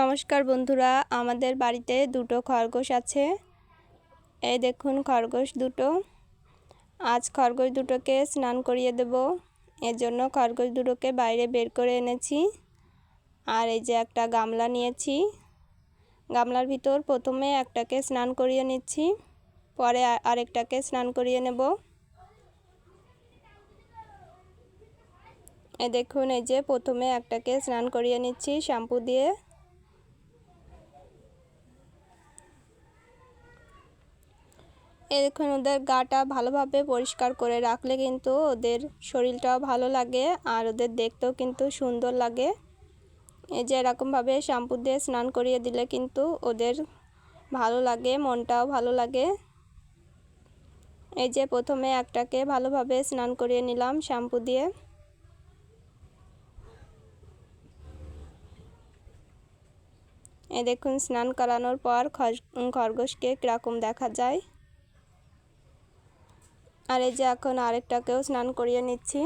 নমস্কার বন্ধুরা, আমাদের বাড়িতে দুটো খরগোশ আছে। এই দেখুন খরগোশ দুটো। আজ খরগোশ দুটোকে স্নান করিয়ে দেব। এর জন্য খরগোশ দুটোকে বাইরে বের করে এনেছি। আর এই যে একটা গামলা নিয়েছি। গামলার ভিতর প্রথমে একটাকে স্নান করিয়ে নিচ্ছি। পরে আরেকটাকে স্নান করিয়ে নেব। এ দেখুন, এই যে প্রথমে একটাকে স্নান করিয়ে নিচ্ছি শ্যাম্পু দিয়ে। এ দেখুন ওদের গাটা ভালোভাবে পরিষ্কার করে রাখলে কিন্তু ওদের শরীরটাও ভালো লাগে আর ওদের দেখতেও কিন্তু সুন্দর লাগে। এই যে এরকমভাবে শ্যাম্পু দিয়ে স্নান করিয়ে দিলে কিন্তু ওদের ভালো লাগে, মনটাও ভালো লাগে। এই যে প্রথমে একটাকে ভালোভাবে স্নান করিয়ে নিলাম শ্যাম্পু দিয়ে। এ দেখুন, স্নান করানোর পর খরগোশকে কীরকম দেখা যায়। আর এই যে এখন আরেকটাকেও স্নান করিয়ে নিচ্ছি।